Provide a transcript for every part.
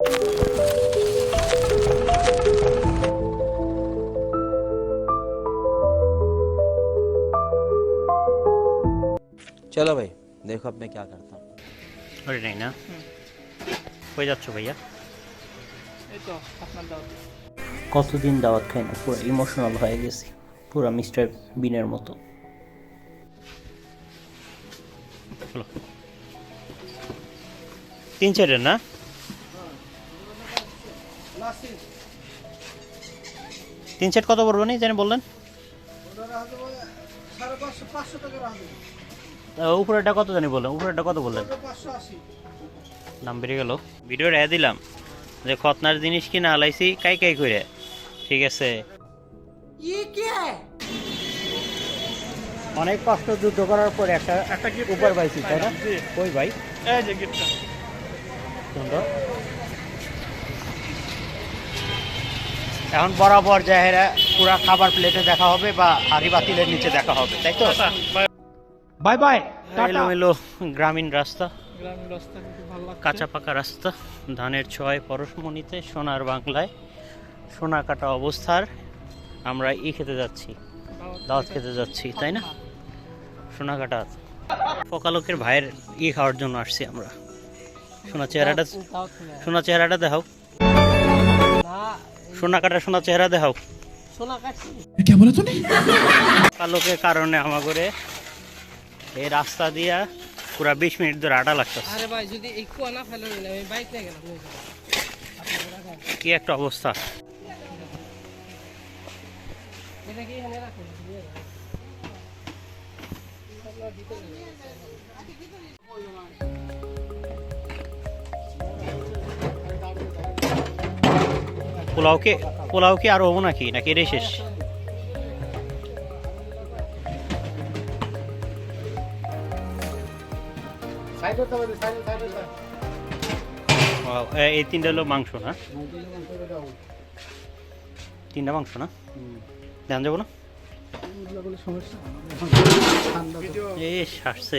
चलो भाई देखो अब मैं क्या करता हूँ ওরে নাই না কই যাচ্ছ ভাইয়া এই তো আপনার দাওয়াত কতদিন দাওয়াত খাই না পুরো ইমোশনাল হয়ে গেছি পুরো মিস্টার বিনের মতো হলো। তিন চারের না তিন সেট কত পড়ব নি জানি বললেন? তা উপরেরটা কত জানি বললেন উপরেরটা কত বললেন? দাম বেড়ে গেল। ভিডিও রেয়া দিলাম যে খতনার জিনিস কিনা আলাইছি কাই কাই করে ঠিক আছে? অনেক কষ্ট যুদ্ধ করার পর একটা একটা উপর পাইছি তাই না? কই ভাই? এই যে গিফটটা। সুন্দর। এখন বরাবর জাহেরা পুরা খাবার প্লেটে দেখা হবে বা হাড়ি বাতিলের নিচে দেখা হবে তাই তো? বাই বাই এলো এলো গ্রামীণ রাস্তা। গ্রামীণ রাস্তা ভালো কাঁচা পাকা রাস্তা ধানের ছয় পরশমণিতে সোনার বাংলায় সোনা কাটা অবস্থার। আমরা ই খেতে যাচ্ছি দাওয়াত খেতে যাচ্ছি তাই না? সোনা কাটা ফকালকের ভাইয়ের ই খাওয়ার জন্য আসছি আমরা। সোনা চেহারাটা সোনা চেহারাটা দেখাও। সোনা কাটা সোনা চেহারা দেখাও। ফকালকের কারণে আমাগরে এই রাস্তা দিয়া পুরা বিশ মিনিট ধরে আটা লাগতেছে। আরে ভাই যদি এই কি এখানে রাখুন পোলাও কি আর হব নাকি? নাকি এটাই শেষ? এই তিনটা হলো মাংস, না? তিনটা মাংস, না? ধ্যান যাব না? এ সারছে।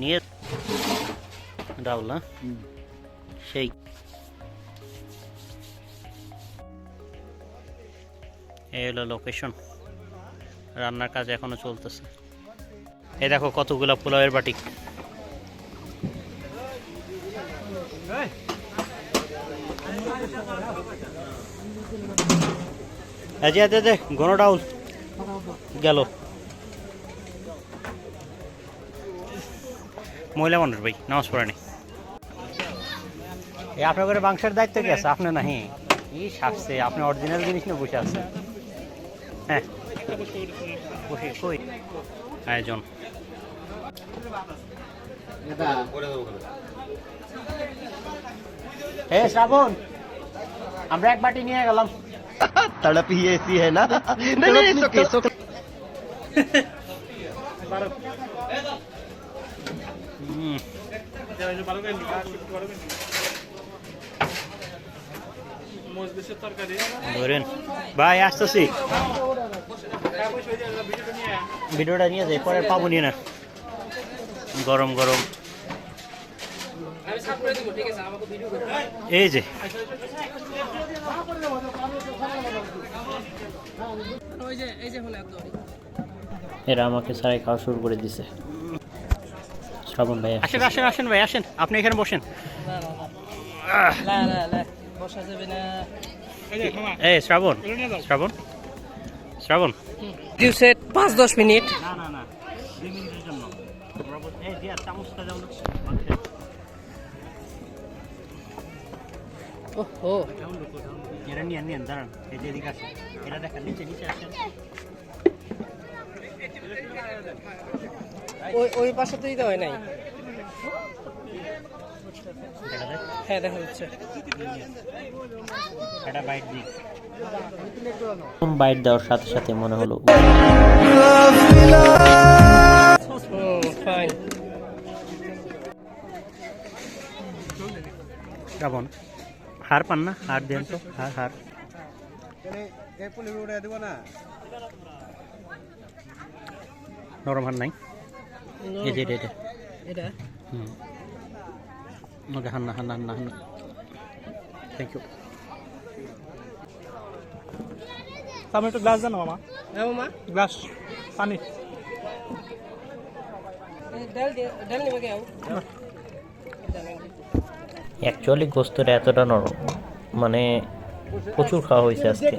নিয়ে ডাউল না? সেই। এই হলো লোকেশন রান্নার কাজ এখনও চলতেছে। এই দেখো কতগুলা পোলাওয়ের বাটি। ঘন ডাউল গেল। মহিলা মানুষ ভাই, নামাজ পড়েনি আপনার ঘরে মাংসের দায়িত্ব কি আছে? আপনি নাহি। ই সারছে আপনি অরিজিনাল জিনিস নিয়ে বসে আছেন। হ্যাঁ বসে কই আয়োজন হে শ্রাবণ আমরা এক বাটি নিয়ে গেলাম तड़प ही ऐसी है ना नहीं नहीं it's okay, it's ধরেন। ভাই আসতেছি। ভিডিওটা নিয়ে যাই পরে পাবো নিয়ে না। গরম গরম। আমি সাফ করে দিব ঠিক আছে আমাকে এই যে। ওই যে এই যে হলো একদম এরা আমাকে সারাই খাওয়া শুরু করে দিছে। শ্রাবণ ভাই আসেন আসেন আসেন ভাই আসেন। আপনি এখানে বসেন। না না না বসা যাবে না? এই শ্রাবণ। শ্রাবণ? শ্রাবণ? সেট পাঁচ দশ মিনিট। না না না দুই মিনিটের জন্য। ওহো। এটা নিয়ে নিয়ে দাঁড়ান। এই যে এদিকে আসেন এটা দেখেন নিচে নিচে আসেন। ওই ওই পাশে তো দিতে হয় নাই। হ্যাঁ দেখা এটা বাইট দিই বাইট দেওয়ার সাথে সাথে মনে হলো শ্রাবণ হার পান না? হার দেন তো হার হার। নরম হার নাই? এই যে এটা এটা এটা? হুম। থ্যাংক ইউ আমি একটু গ্লাস জানো মামা। হ্যাঁ মামা। গ্লাস পানি। ডাল দিয়ে ডাল নিবে কেউ অ্যাকচুয়ালি গোস্তটা এতটা নরম মানে প্রচুর খাওয়া হয়েছে আজকে।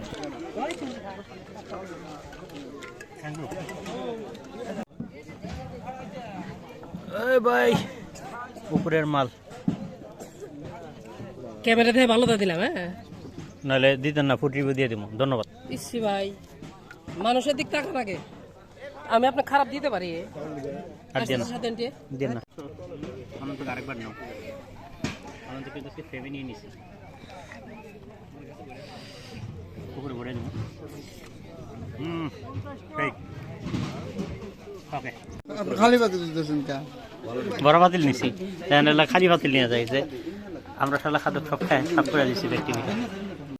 এই ভাই উপরের মাল। ক্যামেরা ভালো তো দিলাম হ্যাঁ? নাহলে দিতেন না ফুট রিভিউ দিয়ে দিব ধন্যবাদ। ইসি ভাই মানুষের দিক তাকান আগে। আমি আপনার খারাপ দিতে পারি। আর দিয়ে না সাথে আন্টি। দিয়ে না। অনন্ত আরেকবার নাও অনন্ত কিন্তু ফেমে নিয়ে নিছে। পুকুরে ভরে দেবো হুম ঠিক। ওকে। খালি বাতি দিতেছেন কা বড় বাতিল নিছি। তাহলে খালি বাতিল নিয়ে যাইছে আমরা শালা খাদক সব খাই সব করে দিছি ব্যক্তি